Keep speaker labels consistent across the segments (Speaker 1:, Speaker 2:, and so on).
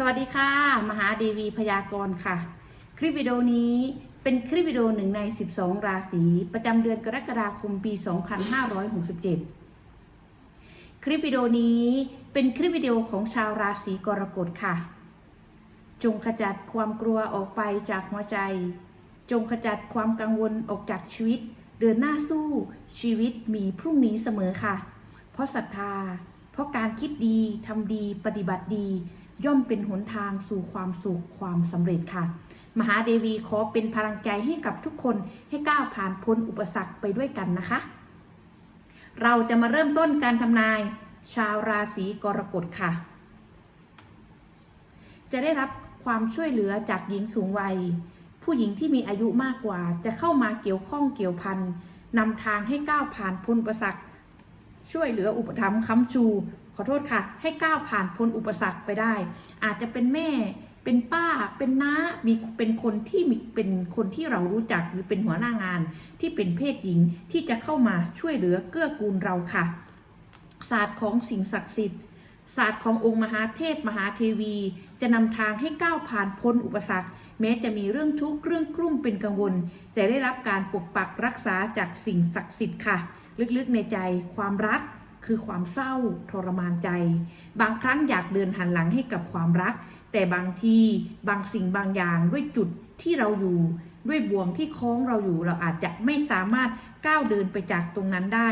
Speaker 1: สวัสดีค่ะ มหาเดวีพยากรณ์ค่ะ คลิปวิดีโอนี้เป็นคลิปวิดีโอหนึ่งใน 12 ราศีประจำเดือนกรกฎาคมปี 2567 คลิปวิดีโอนี้เป็นคลิปวิดีโอของชาวราศีกรกฎค่ะ จงขจัดความกลัวออกไปจากหัวใจ จงขจัดความกังวลออกจากชีวิต เดินหน้าสู้ชีวิตมีพรุ่งนี้เสมอค่ะ เพราะศรัทธา เพราะการคิดดีทำดีปฏิบัติดี ย่อมเป็นหนทางสู่ความสุขความสำเร็จค่ะ มหาเดวีขอเป็นพลังใจให้กับทุกคนให้ก้าวผ่านพ้นอุปสรรคไปด้วยกันนะคะ เราจะมาเริ่มต้นการทำนายชาวราศีกรกฎค่ะ จะได้รับความช่วยเหลือจากหญิงสูงวัย ผู้หญิงที่มีอายุมากกว่าจะเข้ามาเกี่ยวข้องเกี่ยวพันนำทางให้ก้าวผ่านพ้นอุปสรรคช่วยเหลืออุปถัมภ์ค้ำชู ขอโทษค่ะ ให้ก้าวผ่านพ้นอุปสรรคไปได้ อาจจะเป็นแม่เป็นป้าเป็นน้ามีเป็นคนที่มีเป็นคนที่เรารู้จักหรือเป็นหัวหน้างานที่เป็นเพศหญิงที่จะเข้ามาช่วยเหลือเกื้อกูลเราค่ะ ศาสตร์ของสิ่งศักดิ์สิทธิ์ ศาสตร์ขององค์มหาเทพมหาเทวี จะนำทางให้ก้าวผ่านพ้นอุปสรรค แม้จะมีเรื่องทุกข์เรื่องกลุ้มเป็นกังวล จะได้รับการปกปักรักษาจากสิ่งศักดิ์สิทธิ์ค่ะ ลึกๆในใจความรัก คือความเศร้าทรมานใจ บางครั้งอยากเดินหันหลังให้กับความรัก แต่บางทีบางสิ่งบางอย่างด้วยจุดที่เราอยู่ด้วยบ่วงที่คล้องเราอยู่เราอาจจะไม่สามารถก้าวเดินไปจากตรงนั้นได้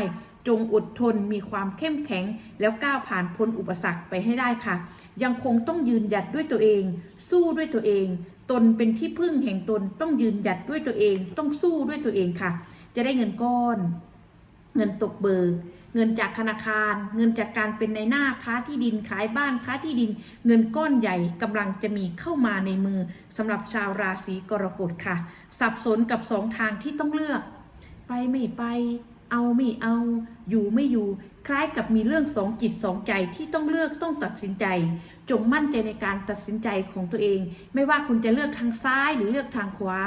Speaker 1: จงอดทนมีความเข้มแข็ง แล้วก้าวผ่านพ้นอุปสรรคไปให้ได้ค่ะ ยังคงต้องยืนหยัดด้วยตัวเอง สู้ด้วยตัวเอง ตนเป็นที่พึ่งแห่งตนต้องยืนหยัดด้วยตัวเอง ต้องสู้ด้วยตัวเองค่ะ จะได้เงินก้อน เงินตกเบิก เงินจากธนาคาร เงินจากการเป็นในหน้าค้าที่ดินขายบ้านค้าที่ดิน เงินก้อนใหญ่กำลังจะมีเข้ามาในมือสำหรับชาวราศีกรกฎค่ะ สับสนกับสองทางที่ต้องเลือก ไปไม่ไป เอาไม่เอา อยู่ไม่อยู่คล้ายกับมีเรื่องสองจิตสองใจที่ต้องเลือกต้องตัดสินใจ จงมั่นใจในการตัดสินใจของตัวเอง ไม่ว่าคุณจะเลือกทางซ้ายหรือเลือกทางขวา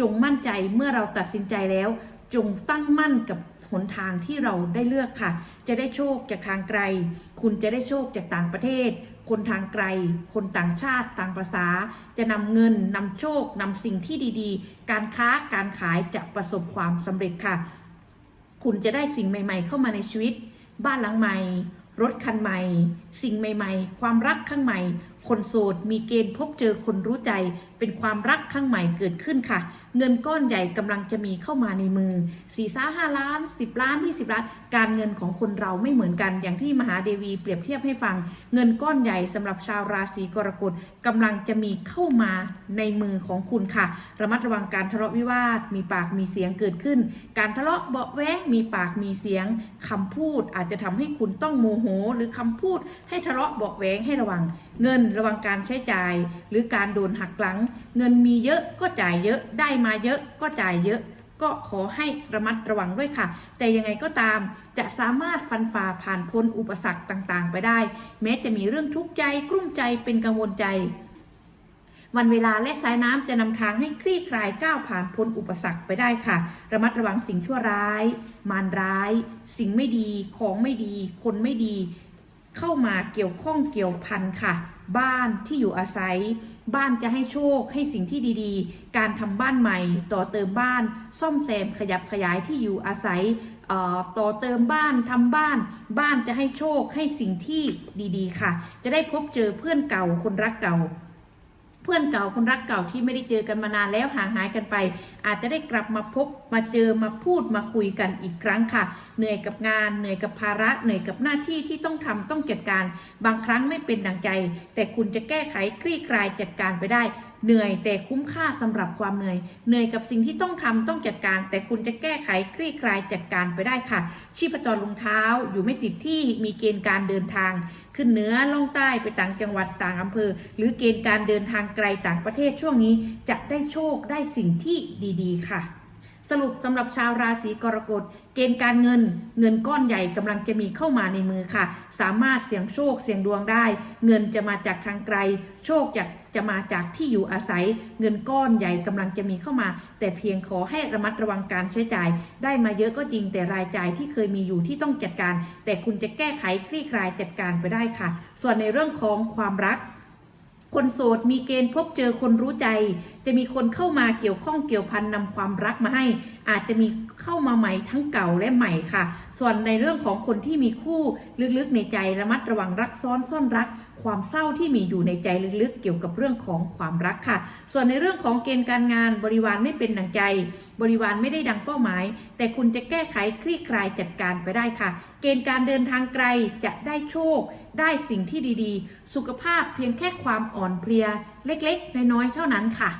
Speaker 1: จงมั่นใจเมื่อเราตัดสินใจแล้ว จงตั้งมั่นกับ หนทางที่เราได้เลือกค่ะ จะได้โชคจากทางไกล คุณจะได้โชคจากต่างประเทศ คนทางไกล คนต่างชาติต่างภาษา จะนำเงินนำโชคนำสิ่งที่ดีๆ การค้าการขายจะประสบความสำเร็จค่ะ คุณจะได้สิ่งใหม่ ๆ เข้ามาในชีวิต บ้านหลังใหม่ รถคันใหม่ สิ่งใหม่ ๆ ความรักข้างใหม่ คนโสดมีเกณฑ์พบเจอคนรู้ใจ เป็นความรักข้างใหม่เกิดขึ้นค่ะ เงินก้อนใหญ่กำลังจะมีเข้ามาในมือสี่ซ่าห้าล้านสิบล้านยี่สิบล้าน การเงินของคนเราไม่เหมือนกัน อย่างที่มหาเดวีเปรียบเทียบให้ฟัง เงินก้อนใหญ่สำหรับชาวราศีกรกฎกำลังจะมีเข้ามาในมือของคุณค่ะ ระมัดระวังการทะเลาะวิวาท มีปากมีเสียงเกิดขึ้น การทะเลาะเบาะแว้งมีปากมีเสียงคำพูดอาจจะทำให้คุณต้องโมโห หรือคำพูดให้ทะเลาะบาะแว้งให้ระวัง เงินระวังการใช้จ่าย หรือการโดนหักหลัง เงินมีเยอะก็จ่ายเยอะได้มาเยอะก็จ่ายเยอะ ก็ขอให้ระมัดระวังด้วยค่ะ แต่ยังไงก็ตามจะสามารถฟันฝ่าผ่านพ้นอุปสรรคต่างๆ ไปได้ แม้จะมีเรื่องทุกข์ใจกลุ้มใจเป็นกังวลใจวันเวลาและสายน้ำจะนำทางให้คลี่คลายก้าวผ่านพ้นอุปสรรคไปได้ค่ะ ระมัดระวังสิ่งชั่วร้าย มารร้าย สิ่งไม่ดี ของไม่ดี คนไม่ดี เข้ามาเกี่ยวข้องเกี่ยวพันค่ะ บ้านที่อยู่อาศัย บ้านจะให้โชคให้สิ่งที่ดีๆ การทำบ้านใหม่ ต่อเติมบ้าน ซ่อมแซมขยับขยายที่อยู่อาศัยต่อเติมบ้านทำบ้าน บ้านจะให้โชคให้สิ่งที่ดีๆ ค่ะ จะได้พบเจอเพื่อนเก่าคนรักเก่า เพื่อนเก่าคนรักเก่าที่ไม่ได้เจอกันมานานแล้วห่างหายกันไป อาจจะได้กลับมาพบมาเจอมาพูดมาคุยกันอีกครั้งค่ะ เหนื่อยกับงานเหนื่อยกับภาระเหนื่อยกับหน้าที่ที่ต้องทำต้องจัดการ บางครั้งไม่เป็นดังใจ แต่คุณจะแก้ไขคลี่คลายจัดการไปได้เหนื่อยแต่คุ้มค่าสำหรับความเหนื่อย เหนื่อยกับสิ่งที่ต้องทำต้องจัดการ แต่คุณจะแก้ไขคลี่คลายจัดการไปได้ค่ะ ชีพจรลงเท้าอยู่ไม่ติดที่มีเกณฑ์การเดินทาง ขึ้นเหนือล่องใต้ไปต่างจังหวัดต่างอำเภอ หรือเกณฑ์การเดินทางไกลต่างประเทศช่วงนี้จะได้โชคได้สิ่งที่ดี ๆ ค่ะ สรุปสำหรับชาวราศีกรกฎ เกณฑ์การเงิน เงินก้อนใหญ่กำลังจะมีเข้ามาในมือค่ะ สามารถเสี่ยงโชคเสี่ยงดวงได้ เงินจะมาจากทางไกล โชคจากจะมาจากที่อยู่อาศัย เงินก้อนใหญ่กำลังจะมีเข้ามา แต่เพียงขอให้ระมัดระวังการใช้จ่าย ได้มาเยอะก็จริงแต่รายจ่ายที่เคยมีอยู่ที่ต้องจัดการ แต่คุณจะแก้ไขคลี่คลายจัดการไปได้ค่ะ ส่วนในเรื่องของความรัก คนโสดมีเกณฑ์พบเจอคนรู้ใจ จะมีคนเข้ามาเกี่ยวข้องเกี่ยวพันนำความรักมาให้ อาจจะมีเข้ามาใหม่ทั้งเก่าและใหม่ค่ะ ส่วนในเรื่องของคนที่มีคู่ลึกๆในใจระมัดระวังรักซ้อนซ่อนรัก ความเศร้าที่มีอยู่ในใจลึกๆ เกี่ยวกับเรื่องของความรักค่ะ ส่วนในเรื่องของเกณฑ์การงานบริวารไม่เป็นดังใจ บริวารไม่ได้ดังเป้าหมาย แต่คุณจะแก้ไขคลี่คลายจัดการไปได้ค่ะ เกณฑ์การเดินทางไกลจะได้โชค ได้สิ่งที่ดีๆ สุขภาพเพียงแค่ความอ่อนเพลีย เล็กๆ น้อยๆเท่านั้นค่ะ